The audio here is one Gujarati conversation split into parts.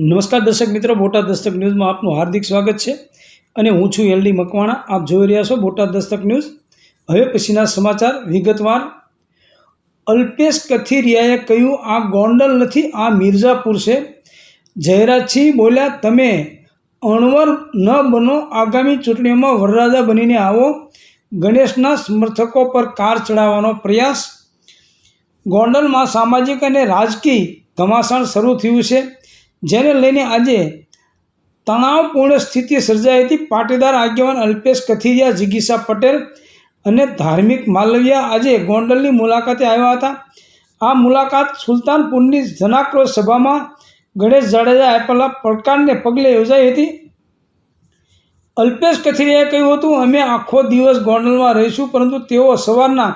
નમસ્કાર દર્શક મિત્રો, બોટાદ દસ્તક ન્યૂઝમાં આપનું હાર્દિક સ્વાગત છે અને હું છું એલડી મકવાણા. આપ જોઈ રહ્યા છો બોટાદ દસ્તક ન્યૂઝ. હવે પછીના સમાચાર વિગતવાર. અલ્પેશ કથિરિયાએ કહ્યું, આ ગોંડલ નથી, આ મિર્ઝાપુર છે. જયરાજસિંહ બોલ્યા, તમે અણવર ન બનો, આગામી ચૂંટણીઓમાં વરરાજા બનીને આવો. ગણેશના સમર્થકો પર કાર ચડાવવાનો પ્રયાસ. ગોંડલમાં સામાજિક અને રાજકીય ઘમાસણ શરૂ થયું છે. જેને લઈને આજે તણાવપૂર્ણ સ્થિતિ સર્જાઈ હતી. પાટીદાર આગેવાન અલ્પેશ કથિરિયા, જિગીસા પટેલ અને ધાર્મિક માલવિયા આજે ગોંડલની મુલાકાતે આવ્યા હતા. આ મુલાકાત સુલતાનપુરની જનાક્રોશ સભામાં ગણેશ જાડેજા આપેલા પડકારને પગલે યોજાઈ હતી. અલ્પેશ કથિરિયાએ કહ્યું હતું, અમે આખો દિવસ ગોંડલમાં રહીશું, પરંતુ તેઓ સવારના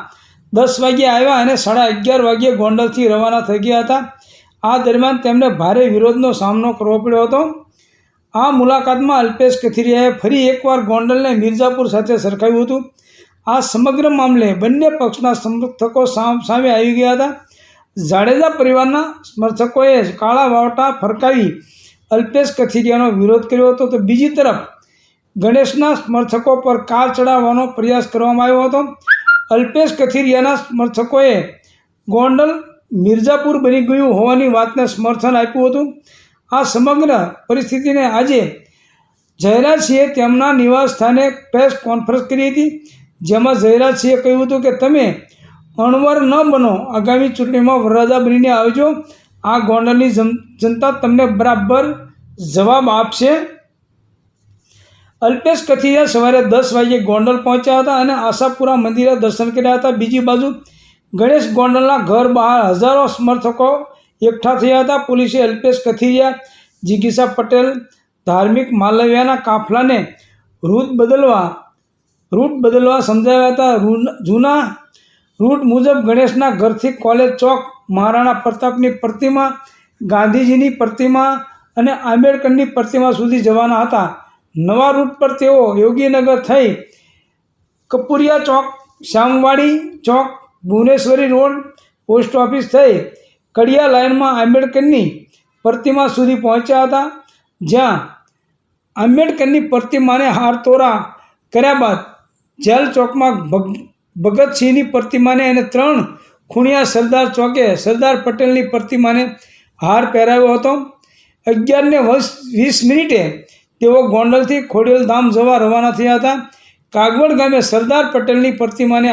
દસ વાગ્યે આવ્યા અને સાડા અગિયાર વાગ્યે ગોંડલથી રવાના થઈ ગયા હતા. આ દરમિયાન તેમને ભારે વિરોધનો સામનો કરવો પડ્યો હતો. આ મુલાકાતમાં અલ્પેશ કથિરિયાએ ફરી એકવાર ગોંડલને મિર્ઝાપુર સાથે સરખાવ્યું હતું. આ સમગ્ર મામલે બંને પક્ષના સમર્થકો સામ- આવી ગયા હતા. જાડેજા પરિવારના સમર્થકોએ કાળા વાવટા ફરકાવી અલ્પેશ કથિરિયાનો વિરોધ કર્યો હતો. તો બીજી તરફ ગણેશના સમર્થકો પર કાર ચડાવવાનો પ્રયાસ કરવામાં આવ્યો હતો. અલ્પેશ કથિરિયાના સમર્થકોએ ગોંડલ મિર્ઝાપુર બની ગયું હોવાની વાતને સમર્થન આપ્યું હતું. આ સમગ્ર પરિસ્થિતિને આજે જયરાજસિંહે તેમના નિવાસ સ્થાને પ્રેસ કોન્ફરન્સ કરી હતી. જેમાં જયરાજસિંહે કહ્યું હતું કે, તમે અણવર ન બનો, આગામી ચૂંટણીમાં વરરાજા બનીને આવજો. આ ગોંડલની જન- જનતા તમને બરાબર જવાબ આપશે. અલ્પેશ કથિરિયા સવારે દસ વાગ્યે ગોંડલ પહોંચ્યા હતા અને આશાપુરા મંદિરે દર્શન કર્યા હતા. બીજી બાજુ ગણેશ ગોંડલના ઘર બહાર હજારો સમર્થકો એકઠા થયા હતા. પોલીસે અલ્પેશ કથિરિયા, જિગીસા પટેલ, ધાર્મિક માલવ્યાના કાફલાને રૂટ બદલવા રૂટ બદલવા સમજાવ્યા હતા. જૂના રૂટ મુજબ ગણેશના ઘરથી કોલેજ ચોક, મહારાણા પ્રતાપની પ્રતિમા, ગાંધીજીની પ્રતિમા અને આંબેડકરની પ્રતિમા સુધી જવાના હતા. નવા રૂટ પર તેઓ યોગીનગર થઈ Kapuriya Chowk, Shyamwadi Chowk Bhuvaneshwari road post office થઈ કડિયા લાઇનમાં આંબેડકરની પ્રતિમા સુધી પહોંચ્યા હતા. જ્યાં આંબેડકરની પ્રતિમાને હારતોરા કર્યા બાદ જેલ ચોકમાં ભગ, ભગતસિંહની પ્રતિમાને અને ત્રણ ખૂણિયા સરદાર ચોકે સરદાર પટેલની પ્રતિમાને હાર પહેરાવ્યો હતો. અગિયારને વર્ષ વીસ મિનિટે તેઓ ગોંડલથી ખોડિયાલ જવા રવાના થયા હતા. કાગવડ ગામે સરદાર પટેલની પ્રતિમાને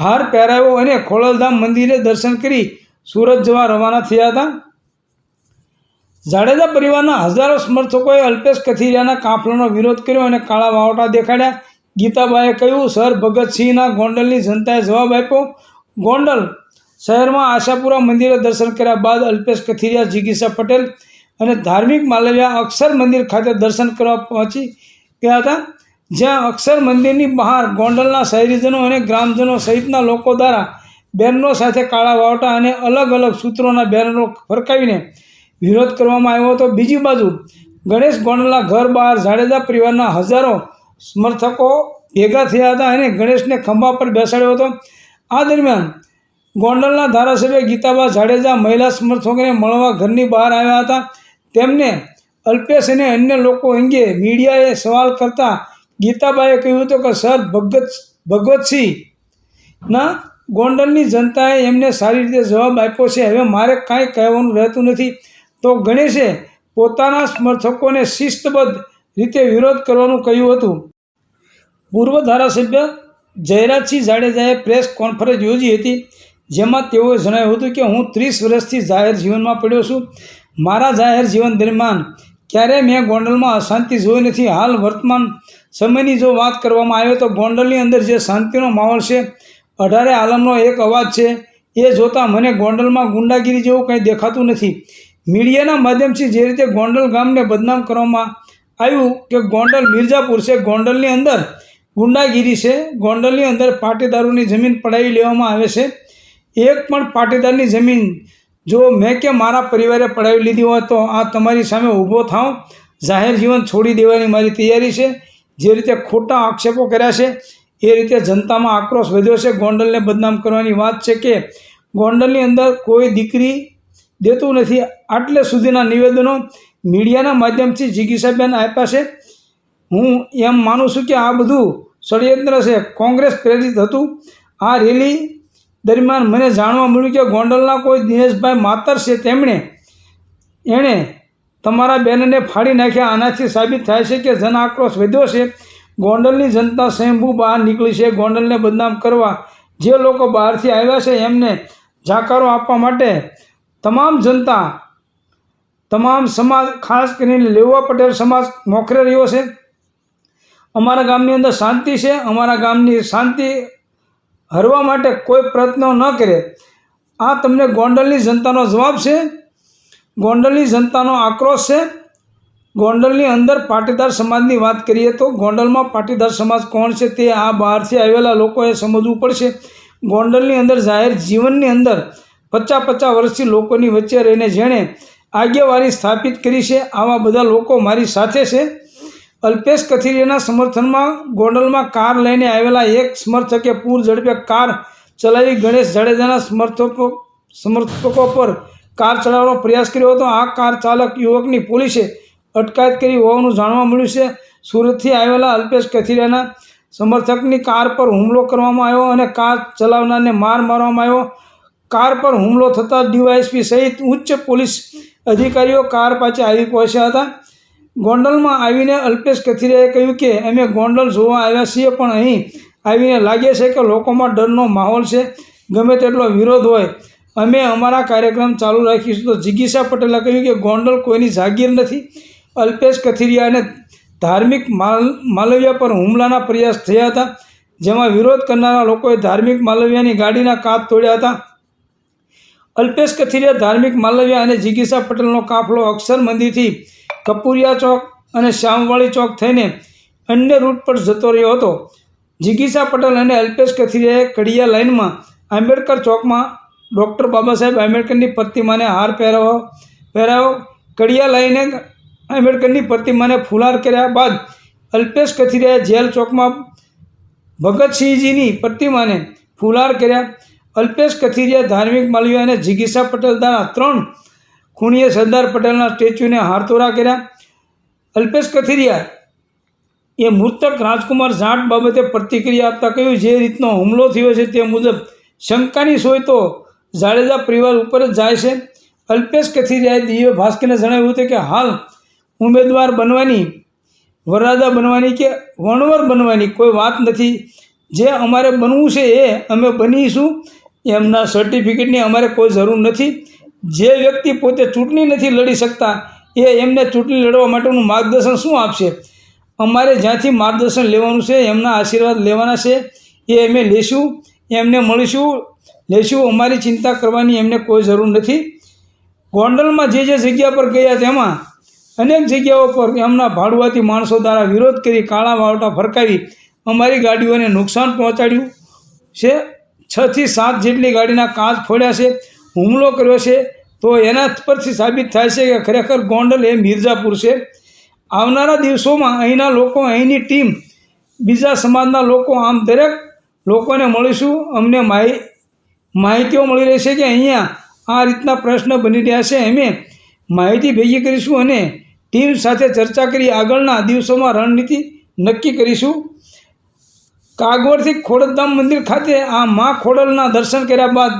હાર પહેરાવ્યો અને ખોડલધામ મંદિરે દર્શન કરી સુરત જવા રવાના થયા હતા. જાડેજા પરિવારના હજારો સમર્થકોએ અલ્પેશ કથિરિયાના કાફલાનો વિરોધ કર્યો અને કાળા વાવટા દેખાડ્યા. ગીતાબાએ કહ્યું, સર, ભગતસિંહના ગોંડલની જનતાએ જવાબ આપ્યો. ગોંડલ શહેરમાં આશાપુરા મંદિરે દર્શન કર્યા બાદ અલ્પેશ કથિરિયા જિગીસા પટેલ અને ધાર્મિક માલવ્યા અક્ષર મંદિર ખાતે દર્શન કરવા પહોંચી ગયા હતા. જ્યાં અક્ષર મંદિરની બહાર ગોંડલના શહેરીજનો અને ગ્રામજનો સહિતના લોકો દ્વારા બેનરો સાથે કાળા વાવટા અને અલગ અલગ સૂત્રોના બેનરો ફરકાવીને વિરોધ કરવામાં આવ્યો હતો. બીજી બાજુ ગણેશ ગોંડલના ઘર બહાર જાડેજા પરિવારના હજારો સમર્થકો ભેગા થયા હતા અને ગણેશને ખંભા પર બેસાડ્યો હતો. આ દરમિયાન ગોંડલના ધારાસભ્ય ગીતાબા જાડેજા મહિલા સમર્થકોને મળવા ઘરની બહાર આવ્યા હતા. તેમને અલ્પેશ અને અન્ય લોકો અંગે મીડિયાએ સવાલ કરતા ગીતાબાએ કહ્યું હતું કે સર, ભગત ભગવતસિંહના ગોંડલની જનતાએ એમને સારી રીતે જવાબ આપ્યો છે. હવે મારે કાંઈ કહેવાનું રહેતું નથી. તો ગણેશે પોતાના સમર્થકોને શિસ્તબદ્ધ રીતે વિરોધ કરવાનું કહ્યું હતું. પૂર્વ ધારાસભ્ય જયરાજસિંહ જાડેજાએ પ્રેસ કોન્ફરન્સ યોજી હતી, જેમાં તેઓએ જણાવ્યું હતું કે હું ત્રીસ વર્ષથી જાહેર જીવનમાં પડ્યો છું. મારા જાહેર જીવન દરમિયાન ક્યારેય મેં ગોંડલમાં અશાંતિ જોઈ નથી. હાલ વર્તમાન સમયની જો વાત કરવામાં આવે તો ગોંડલની અંદર જે શાંતિનો માહોલ છે, અઢારે આલમનો એક અવાજ છે, એ જોતાં મને ગોંડલમાં ગુંડાગીરી જેવું કંઈ દેખાતું નથી. મીડિયાના માધ્યમથી જે રીતે ગોંડલ ગામને બદનામ કરવામાં આવ્યું કે ગોંડલ મિર્ઝાપુર છે, ગોંડલની અંદર ગુંડાગીરી છે, ગોંડલની અંદર પાટીદારોની જમીન પડાવી લેવામાં આવે છે. એક પણ પાટીદારની જમીન જો મેં કે મારા પરિવારે પડાવી લીધી હોય તો આ તમારી સામે ઊભો થાવ જાહેર જીવન છોડી દેવાની મારી તૈયારી છે. જે રીતે ખોટા આક્ષેપો કર્યા છે, એ રીતે જનતામાં આક્રોશ વધ્યો છે. ગોંડલને બદનામ કરવાની વાત છે કે, ગોંડલની અંદર કોઈ દીકરી દેતું નથી. આટલે સુધીના નિવેદનો મીડિયાના માધ્યમથી જિગીસાબેન આપ્યા છે. હું એમ માનું છું કે આ બધું ષડયંત્ર છે. કોંગ્રેસ પ્રેરિત હતું. આ રેલી દરમિયાન મને જાણવા મળ્યું કે ગોંડલના કોઈ દિનેશભાઈ માતર છે. તેમણે, એણે તમારા બેનને ફાડી નાખ્યા. આનાથી સાબિત થાય છે કે જન આક્રોશ વધ્યો છે. ગોંડલની જનતા સ્વયંભૂ બહાર નીકળી છે. ગોંડલને બદનામ કરવા જે લોકો બહારથી આવ્યા છે એમને જાકારો આપવા માટે તમામ જનતા, તમામ સમાજ, ખાસ કરીને લેવા પટેલ સમાજ મોખરે રહ્યો છે. અમારા ગામની અંદર શાંતિ છે. અમારા ગામની શાંતિ હરવા માટે કોઈ પ્રયત્નો ન કરે. આ તમને ગોંડલની જનતાનો જવાબ છે. ગોંડલની જનતાનો આક્રોશ છે. ગોંડલની અંદર પાટીદાર સમાજની વાત કરીએ તો ગોંડલમાં પાટીદાર સમાજ કોણ છે તે આ બહારથી આવેલા લોકોએ સમજવું પડશે. ગોંડલની અંદર જાહેર જીવનની અંદર પચાસ પચાસ વર્ષથી લોકોની વચ્ચે રહીને જેણે આગેવાની સ્થાપિત કરી છે. આવા બધા લોકો મારી સાથે છે. અલ્પેશ કથિરિયાના સમર્થનમાં ગોંડલમાં કાર લઈને આવેલા એક સમર્થકે પૂર ઝડપે કાર ચલાવી ગણેશ જાડેજાના સમર્થકો સમર્થકો પર કાર ચલાવવાનો પ્રયાસ કર્યો હતો. આ કાર ચાલક યુવકની પોલીસે અટકાયત કરી હોવાનું જાણવા મળ્યું છે. સુરતથી આવેલા અલ્પેશ કથિરિયાના સમર્થકની કાર પર હુમલો કરવામાં આવ્યો અને કાર ચલાવનારને માર મારવામાં આવ્યો. કાર પર હુમલો થતાં ડીવાયએસપી સહિત ઉચ્ચ પોલીસ અધિકારીઓ કાર પાસે આવી પહોંચ્યા હતા. ગોંડલમાં આવીને અલ્પેશ કથિરિયાએ કહ્યું કે, અમે ગોંડલ જોવા આવ્યા છીએ, પણ અહીં આવીને લાગે છે કે લોકોમાં ડરનો માહોલ છે. ગમે તેટલો વિરોધ હોય અમે અમારા કાર્યક્રમ ચાલુ રાખીશું. તો જિગીસા પટેલે કહ્યું કે ગોંડલ કોઈની જાગીર નથી. અલ્પેશ કથિરિયાને ધાર્મિક માલ, માલવ્યા પર હુમલાના પ્રયાસ થયા હતા, જેમાં વિરોધ કરનારા લોકોએ ધાર્મિક માલવ્યાની ગાડીના કાચ તોડ્યા હતા. અલ્પેશ કથિરિયા, ધાર્મિક માલવ્યા અને જિગીસા પટેલનો કાફલો અક્ષર મંદિરથી કપુરિયા ચોક અને શ્યામવાળી ચોક થઈને અન્ય રૂટ પર જતો રહ્યો હતો. જિગીસા પટેલ અને અલ્પેશ કથિરિયાએ કડિયા લાઇનમાં આંબેડકર ચોકમાં ડૉક્ટર બાબા સાહેબ આંબેડકરની પ્રતિમાને હાર પહેરાવો પહેરાવ્યો કડિયા લઈને આંબેડકરની પ્રતિમાને ફુલાર કર્યા બાદ અલ્પેશ કથિરિયાએ જેલ ચોકમાં ભગતસિંહજીની પ્રતિમાને ફુલાર કર્યા. અલ્પેશ કથિરિયા ધાર્મિક માલવીય અને જિગીસા પટેલ દ્વારા ત્રણ ખૂણીએ સરદાર પટેલના સ્ટેચ્યુને હારતોરા કર્યા. અલ્પેશ કથિરિયા એ મૃતક રાજકુમાર જાટ બાબતે પ્રતિક્રિયા આપતા કહ્યું, જે રીતનો હુમલો થયો છે તે મુજબ શંકાની સોય તો જાડેજા પરિવાર ઉપર જ જાય છે. અલ્પેશ કથિરિયાએ દિવ્ય ભાસ્કરને જણાવ્યું હતું કે, હાલ ઉમેદવાર બનવાની, વરરાજા બનવાની કે વણવર બનવાની કોઈ વાત નથી. જે અમારે બનવું છે એ અમે બનીશું. એમના સર્ટિફિકેટની અમારે કોઈ જરૂર નથી. જે વ્યક્તિ પોતે ચૂંટણી નથી લડી શકતા, એ એમને ચૂંટણી લડવા માટેનું માર્ગદર્શન શું આપશે? અમારે જ્યાંથી માર્ગદર્શન લેવાનું છે, એમના આશીર્વાદ લેવાના છે, એ અમે લેશું, એમને મળીશું. લેશું અમારી ચિંતા કરવાની એમને કોઈ જરૂર નથી? ગોંડલમાં જે જે જગ્યા પર ગયા તેમાં અનેક જગ્યાઓ પર એમના ભાડુઆતી માણસો દ્વારા વિરોધ કરી, કાળા વાવટા ફરકાવી અમારી ગાડીઓને નુકસાન પહોંચાડ્યું છે. છથી સાત જેટલી ગાડીના કાચ ફોડ્યા છે, હુમલો કર્યો છે. તો એના પરથી સાબિત થાય છે કે ખરેખર ગોંડલ એ મિર્ઝાપુર છે. આવનારા દિવસોમાં અહીંના લોકો, અહીંની ટીમ, બીજા સમાજના લોકો, આમ દરેક લોકોને મળીશું. અમને માહિ માહિતીઓ મળી રહેશે કે અહીંયા આ રીતના પ્રશ્ન બની રહ્યા છે. અમે માહિતી ભેગી કરીશું અને ટીમ સાથે ચર્ચા કરી આગળના દિવસોમાં રણનીતિ નક્કી કરીશું. કાગવડથી ખોડલધામ મંદિર ખાતે આ મા ખોડલના દર્શન કર્યા બાદ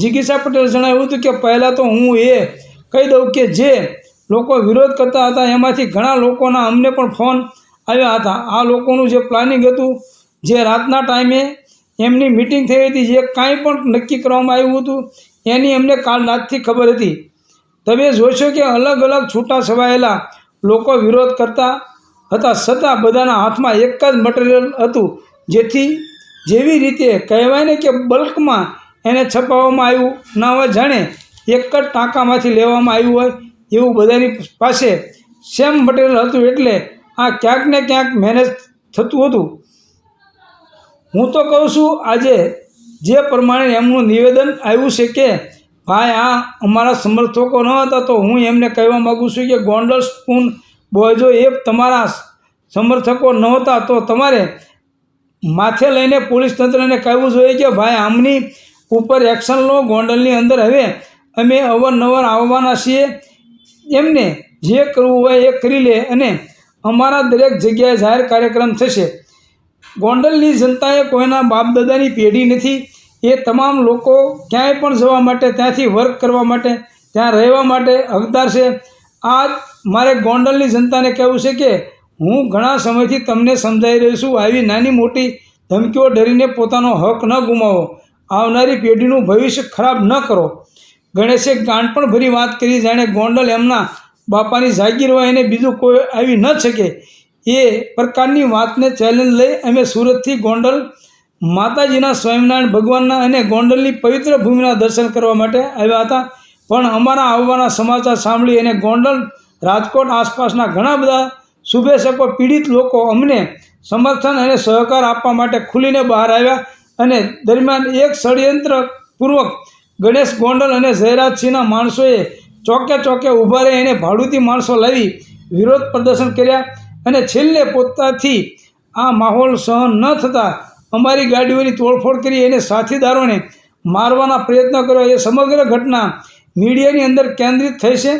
જિગીસા પટેલ જણાવ્યું હતું કે પહેલાં તો હું એ કહી દઉં કે જે લોકો વિરોધ કરતા હતા એમાંથી ઘણા લોકોના અમને પણ ફોન આવ્યા હતા. આ લોકોનું જે પ્લાનિંગ હતું, જે રાતના ટાઈમે એમની મિટિંગ થઈ હતી, જે કાંઈ પણ નક્કી કરવામાં આવ્યું હતું, એની એમને રાતથી ખબર હતી. તમે જોશો કે અલગ અલગ છૂટા છવાયેલા લોકો વિરોધ કરતા હતા, છતાં બધાના હાથમાં એક જ મટીરિયલ હતું, જેથી જેવી રીતે કહેવાય ને કે બલ્કમાં એને છપાવવામાં આવ્યું, ના હોય જાણે, એક જ ટાંકામાંથી લેવામાં આવ્યું હોય, એવું બધાની પાસે સેમ મટીરિયલ હતું એટલે આ ક્યાંક ને ક્યાંક મેનેજ થતું હતું. હું તો કહું છું, આજે જે પ્રમાણે એમનું નિવેદન આવ્યું છે કે ભાઈ, આ અમારા સમર્થકો ન હતા, તો હું એમને કહેવા માગું છું કે ગોંડલ સ્પૂન બોયજો એ તમારા સમર્થકો નહોતા તો તમારે માથે લઈને પોલીસ તંત્રને કહેવું જોઈએ કે ભાઈ, આમની ઉપર એક્શન લો, ગોંડલની અંદર હવે અમે અવારનવાર આવવાના છીએ. એમને જે કરવું હોય એ કરી લે અને અમારા દરેક જગ્યાએ જાહેર કાર્યક્રમ થશે. ગોંડલની જનતાએ કોઈના બાપદાદાની પેઢી નથી. એ તમામ લોકો ક્યાંય પણ જવા માટે, ત્યાંથી વર્ક કરવા માટે, ત્યાં રહેવા માટે હકદાર છે. આ મારે ગોંડલની જનતાને કહેવું છે કે હું ઘણા સમયથી તમને સમજાવી રહ્યો છું, આવી નાની મોટી ધમકીઓ ડરીને પોતાનો હક ન ગુમાવો. આવનારી પેઢીનું ભવિષ્ય ખરાબ ન કરો. ગણેશે ગાંઠપણ ભરી વાત કરી, જાણે ગોંડલ એમના બાપાની જાગીર હોય એને બીજું કોઈ આવી ન શકે. એ પ્રકારની વાતને ચેલેન્જ લઈ અમે સુરતથી ગોંડલ માતાજીના સ્વામિનારાયણ ભગવાનના અને ગોંડલની પવિત્ર ભૂમિના દર્શન કરવા માટે આવ્યા હતા. પણ અમારા આવવાના સમાચાર સાંભળી અને ગોંડલ રાજકોટ આસપાસના ઘણા બધા શુભેચ્છકો, પીડિત લોકો અમને સમર્થન અને સહકાર આપવા માટે ખુલીને બહાર આવ્યા અને દરમિયાન એક ષડયંત્રપૂર્વક ગણેશ ગોંડલ અને જયરાજસિંહના માણસોએ ચોકે ચોકે ઊભા રહી અને ભાડુતી માણસો લાવી વિરોધ પ્રદર્શન કર્યા. અને છેલ્લે પોતાથી આ માહોલ સહન ન થતાં અમારી ગાડીઓની તોડફોડ કરી અને સાથીદારોને મારવાના પ્રયત્ન કર્યો. એ સમગ્ર ઘટના મીડિયાની અંદર કેન્દ્રિત થઈ છે.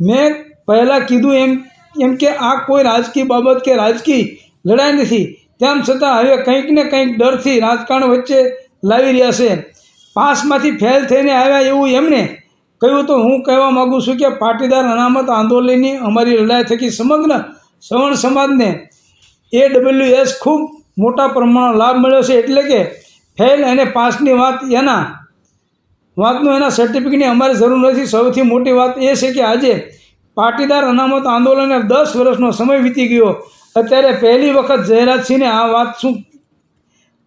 મેં પહેલાં કીધું એમ એમ કે આ કોઈ રાજકીય બાબત કે રાજકીય લડાઈ નથી. તેમ છતાં હવે કંઈક ને કંઈક ડરથી રાજકારણ વચ્ચે લાવી રહ્યા છે. પાસમાંથી ફેલ થઈને આવ્યા એવું એમને કહ્યું તો હું કહેવા માગું છું કે પાટીદાર અનામત આંદોલનની અમારી લડાઈ થકી સમગ્ર સવર્ણ સમાજને એ ડબલ્યુ એસ ખૂબ મોટા પ્રમાણમાં લાભ મળ્યો છે એટલે કે ફેલ અને પાસની વાત એના, વાતનું એના સર્ટિફિકેટની અમારે જરૂર નથી. સૌથી મોટી વાત એ છે કે આજે પાટીદાર અનામત આંદોલનને દસ વર્ષનો સમય વીતી ગયો. અત્યારે પહેલી વખત જયરાજસિંહને આ વાત શું,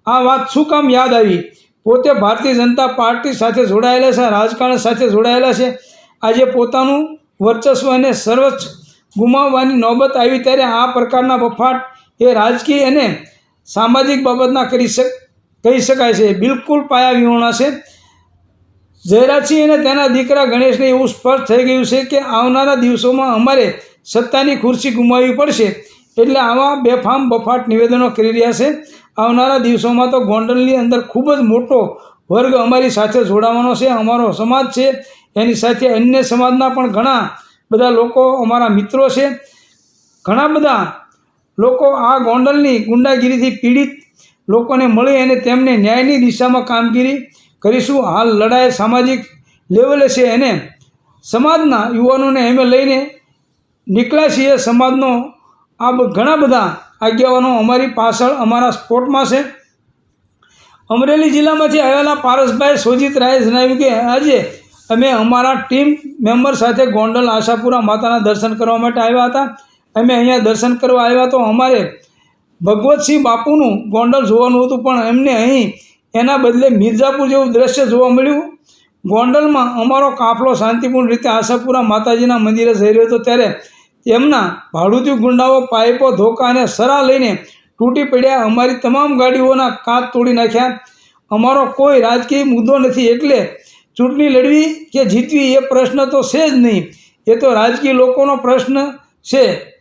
આ વાત શું કામ યાદ આવી? પોતે ભારતીય જનતા પાર્ટી સાથે જોડાયેલા છે, રાજકારણ સાથે જોડાયેલા છે. આજે પોતાનું વર્ચસ્વ અને સર્વોચ્ચ ગુમાવવાની નોબત આવી ત્યારે આ પ્રકારના બફાટ એ રાજકીય અને સામાજિક બાબતના કરી શક, કહી શકાય છે. બિલકુલ પાયા વિહોણા છે. જયરાજસિંહ અને તેના દીકરા ગણેશને એવું સ્પષ્ટ થઈ ગયું છે કે આવનારા દિવસોમાં અમારે સત્તાની ખુરશી ગુમાવવી પડશે એટલે આવા બેફામ બફાટ નિવેદનો કરી રહ્યા છે. આવનારા દિવસોમાં તો ગોંડલની અંદર ખૂબ જ મોટો વર્ગ અમારી સાથે જોડાવાનો છે. અમારો સમાજ છે. એની સાથે અન્ય સમાજના પણ ઘણા બધા લોકો અમારા મિત્રો છે. ઘણા બધા લોકો આ ગોંડલની ગુંડાગીરીથી પીડિત લોકોને મળી અને તેમને ન્યાયની દિશામાં કામગીરી કરીશું. હાલ લડાઈ સામાજિક લેવલે છે અને સમાજના યુવાનોને અમે લઈને નીકળ્યા છીએ. સમાજનો આ ઘણા બધા આગેવાનો અમારી પાછળ અમારા સ્પોર્ટમાં છે. અમરેલી જિલ્લામાંથી આવેલા પારસભાઈ સોજીત રાયે જણાવ્યું કે આજે અમે અમારા ટીમ મેમ્બર સાથે ગોંડલ આશાપુરા માતાના દર્શન કરવા માટે આવ્યા હતા. અમે અહીંયા દર્શન કરવા આવ્યા તો અમારે ભગવતસિંહ બાપુનું ગોંડલ જોવાનું હતું, પણ એમને અહીં એના બદલે મિર્ઝાપુર જેવું દ્રશ્ય જોવા મળ્યું. ગોંડલમાં અમારો કાફલો શાંતિપૂર્ણ રીતે આશાપુરા માતાજીના મંદિરે જઈ રહ્યો હતો. ત્યારે એમના ભાડુતી ગુંડાઓ, પાઇપો, ધોકા અને સરા લઈને તૂટી પડ્યા. અમારી તમામ ગાડીઓના કાચ તોડી નાખ્યા. અમારો કોઈ રાજકીય મુદ્દો નથી. એટલે ચૂંટણી લડવી કે જીતવી એ પ્રશ્ન તો છે જ નહીં. એ તો રાજકીય લોકોનો પ્રશ્ન છે.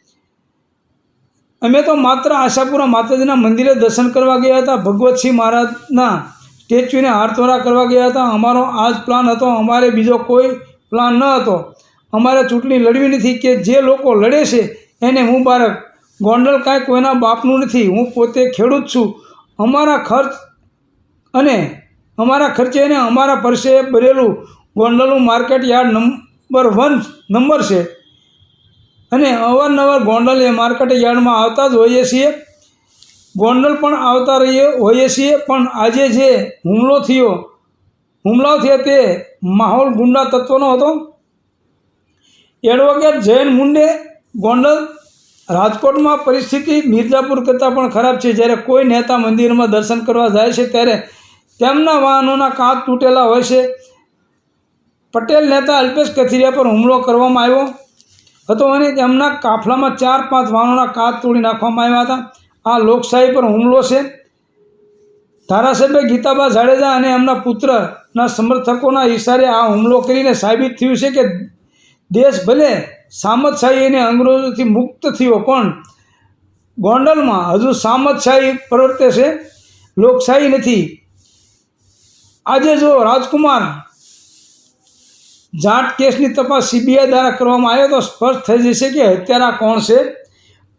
અમે તો માત્ર આશાપુરા માતાજીના મંદિરે દર્શન કરવા ગયા હતા, ભગવતસિંહ મહારાજના સ્ટેચ્યુને હારતોરા કરવા ગયા હતા. અમારો આ જ પ્લાન હતો, અમારે બીજો કોઈ પ્લાન ન હતો. અમારે ચૂંટણી લડવી નથી કે જે લોકો લડે છે એને હું બાળક ગોંડલ કાંઈ કોઈના બાપનું નથી. હું પોતે ખેડૂત છું. અમારા ખર્ચ અને અમારા ખર્ચે અને અમારા પરસે ભરેલું ગોંડલનું market yard number one number છે. અને અવારનવાર ગોંડલ એ માર્કેટ યાર્ડમાં આવતા જ હોઈએ છીએ. ગોંડલ પણ આવતા રહીએ હોઈએ છીએ, પણ આજે જે હુમલો થયો હુમલો થયો તે માહોલ ગુંડા તત્વનો હતો. એડવોકેટ જૈન મુંડે ગોંડલ રાજકોટમાં પરિસ્થિતિ મિર્ઝાપુર કરતાં પણ ખરાબ છે. જ્યારે કોઈ નેતા મંદિરમાં દર્શન કરવા જાય છે, ત્યારે તેમના વાહનોના કાચ તૂટેલા હોય છે. પટેલ નેતા અલ્પેશ કથિરિયા પર હુમલો કરવામાં આવ્યો હતો અને તેમના કાફલામાં ચાર પાંચ વાહનોના કાચ તોડી નાખવામાં આવ્યા હતા. આ લોકશાહી પર હુમલો છે. ધારાસભ્ય ગીતાબા જાડેજા અને એમના પુત્રના સમર્થકોના ઇશારે આ હુમલો કરીને સાબિત થયું છે કે દેશ ભલે સામતશાહી અને અંગ્રેજોથી મુક્ત થયો, પણ ગોંડલમાં હજુ સામતશાહી પ્રવર્તે છે. લોકશાહી નથી. આજે જો રાજકુમાર જાટ કેસની તપાસ સીબીઆઈ દ્વારા કરવામાં આવ્યો તો સ્પષ્ટ થઈ જશે કે હત્યારા કોણ છે?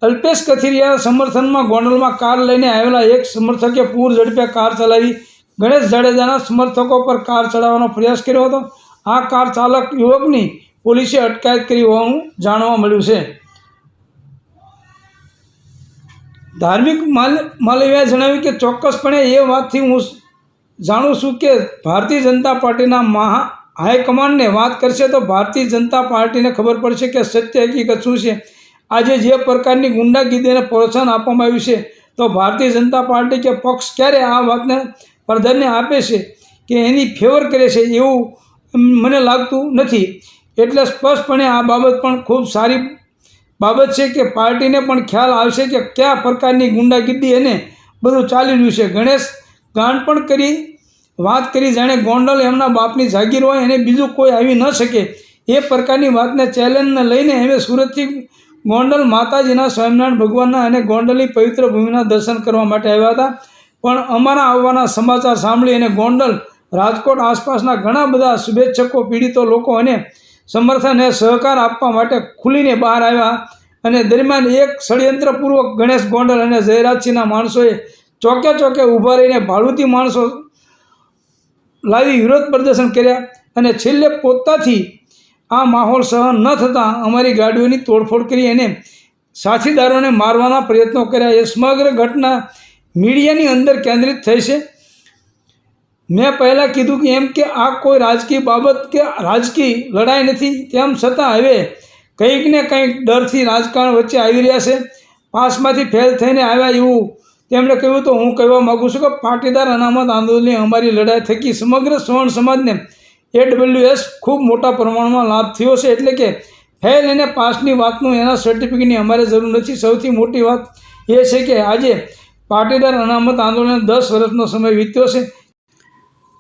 અલ્પેશ કથિરિયાના સમર્થનમાં ગોંડલમાં કાર લઈને આવેલા એક સમર્થકે પૂર ઝડપે કાર ચલાવી ગણેશ જાડેજાના સમર્થકો પર કાર ચડાવવાનો પ્રયાસ કર્યો હતો. આ કાર ચાલક યુવકની પોલીસે અટકાયત કરી હોવાનું જાણવા મળ્યું છે. ધાર્મિક માલ માલવિયાએ જણાવ્યું કે ચોક્કસપણે એ વાતથી હું જાણું છું કે ભારતીય જનતા પાર્ટીના મહા હાઈકમાન્ડને વાત કરશે તો ભારતીય જનતા પાર્ટીને ખબર પડશે કે સત્ય હકીકત શું છે. આજે જે પ્રકારની ગુંડાગીરીને પ્રોત્સાહન આપવામાં આવ્યું છે, તો ભારતીય જનતા પાર્ટી કે પક્ષ ક્યારે આ વાતને પ્રાધાન્ય આપે છે કે એની ફેવર કરે છે એવું મને લાગતું નથી. એટલે સ્પષ્ટપણે આ બાબત પણ ખૂબ સારી બાબત છે કે પાર્ટીને પણ ખ્યાલ આવશે કે કયા પ્રકારની ગુંડાગીરી અને બધું ચાલી રહ્યું છે. ગણેશ ગાંડ પણ કરી વાત કરી જાણે ગોંડલ એમના બાપની જાગીર હોય અને બીજું કોઈ આવી ન શકે. એ પ્રકારની વાતને ચેલેન્જને લઈને હવે સુરતથી ગોંડલ માતાજીના સ્વામિનારાયણ ભગવાનના અને ગોંડલની પવિત્ર ભૂમિના દર્શન કરવા માટે આવ્યા હતા. પણ અમારા આવવાના સમાચાર સાંભળી અને ગોંડલ રાજકોટ આસપાસના ઘણા બધા શુભેચ્છકો, પીડિતો લોકો અને સમર્થન અને સહકાર આપવા માટે ખુલીને બહાર આવ્યા. અને દરમિયાન એક ષડયંત્રપૂર્વક ગણેશ ગોંડલ અને જયરાજસિંહના માણસોએ ચોકે ચોકે ઊભા રહીને ભાડુતી માણસો લાવી વિરોધ પ્રદર્શન કર્યા અને છેલ્લે પોતાથી આ માહોલ સહન ન થતાં અમારી ગાડીઓની તોડફોડ કરી અને સાથીદારોને મારવાના પ્રયત્નો કર્યા. એ સમગ્ર ઘટના મીડિયાની અંદર કેન્દ્રિત થઈ છે. મેં પહેલાં કીધું કે એમ કે આ કોઈ રાજકીય બાબત કે રાજકીય લડાઈ નથી. તેમ છતાં હવે કંઈક ને કંઈક ડરથી રાજકારણ વચ્ચે આવી રહ્યા છે. પાસમાંથી ફેલ થઈને આવ્યા એવું તેમણે કહ્યું તો હું કહેવા માગું છું કે પાટીદાર અનામત આંદોલનની અમારી લડાઈ થકી સમગ્ર સવર્ણ સમાજને એડબ્લ્યુએસ ખૂબ મોટા પ્રમાણમાં લાભ થયો છે. એટલે કે ફેલ અને પાસની વાતનું એના સર્ટિફિકેટની અમારે જરૂર નથી. સૌથી મોટી વાત એ છે કે આજે પાટીદાર અનામત આંદોલન દસ વર્ષનો સમય વીત્યો છે.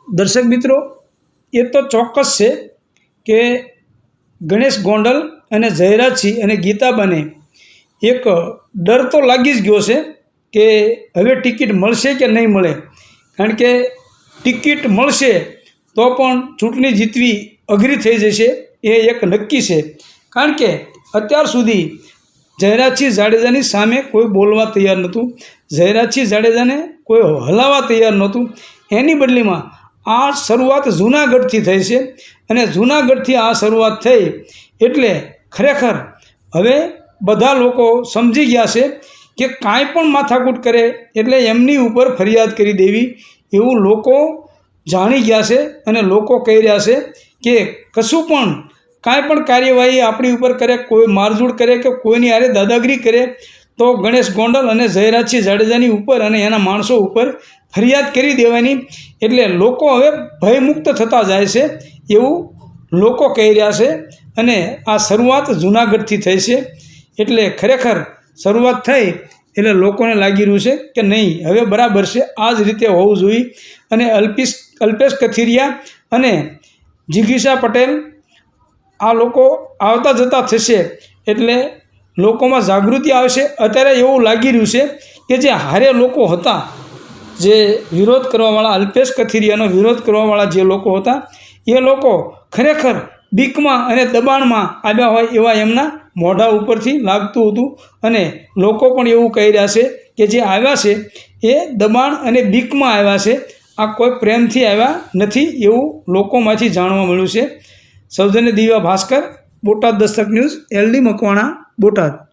દર્શક મિત્રો, એ તો ચોક્કસ છે કે ગણેશ ગોંડલ અને જયરાજસિંહ અને ગીતાબાને એક ડર તો લાગી જ ગયો છે. કે હવે ટિકિટ મળશે કે નહીં મળે? કારણ કે ટિકિટ મળશે તો પણ ચૂંટણી જીતવી અઘરી થઈ જશે, એ એક નક્કી છે. કારણ કે અત્યાર સુધી જયરાજસિંહ જાડેજાની સામે કોઈ બોલવા તૈયાર નહોતું, જયરાજસિંહ જાડેજાને કોઈ હલાવવા તૈયાર નહોતું. એની બદલીમાં આ શરૂઆત જૂનાગઢથી થઈ છે અને જૂનાગઢથી આ શરૂઆત થઈ એટલે ખરેખર હવે બધા લોકો સમજી ગયા છે કે કાંઈ પણ માથાકૂટ કરે એટલે એમની ઉપર ફરિયાદ કરી દેવી. એવું લોકો જાણી ગયા છે અને લોકો કહી રહ્યા છે કે કશું પણ, કાંઈ પણ કાર્યવાહી આપણી ઉપર કરે, કોઈ મારઝૂડ કરે કે કોઈની આરે દાદાગીરી કરે, તો ગણેશ ગોંડલ અને જયરાજસિંહ જાડેજાની ઉપર અને એના માણસો ઉપર ફરિયાદ કરી દેવાની. એટલે લોકો હવે ભયમુક્ત થતા જાય છે એવું લોકો કહી રહ્યા છે અને આ શરૂઆત જૂનાગઢથી થઈ છે. એટલે ખરેખર શરૂઆત થઈ એટલે લોકોને લાગી રહ્યું છે કે નહીં, હવે બરાબર છે, આ જ રીતે હોવું જોઈએ. અને અલ્પેશ અલ્પેશ કથિરિયા અને જિગીષા પટેલ આ લોકો આવતા જતા થશે એટલે લોકોમાં જાગૃતિ આવશે. અત્યારે એવું લાગી રહ્યું છે કે જે હારે લોકો હતા, જે વિરોધ કરવાવાળા, અલ્પેશ કથિરિયાનો વિરોધ કરવાવાળા જે લોકો હતા, એ લોકો ખરેખર બીકમાં અને દબાણમાં આવ્યા હોય એવા એમના મોઢા ઉપરથી લાગતું હતું. અને લોકો પણ એવું કહી રહ્યા છે કે જે આવ્યા છે એ દબાણ અને બીકમાં આવ્યા છે. આ કોઈ પ્રેમથી આવ્યા નથી એવું લોકોમાંથી જાણવા મળ્યું છે. સૌજન્ય દિવ્યા ભાસ્કર, બોટાદ દસ્તક ન્યૂઝ, એલડી મકવાણા, બોટાદ.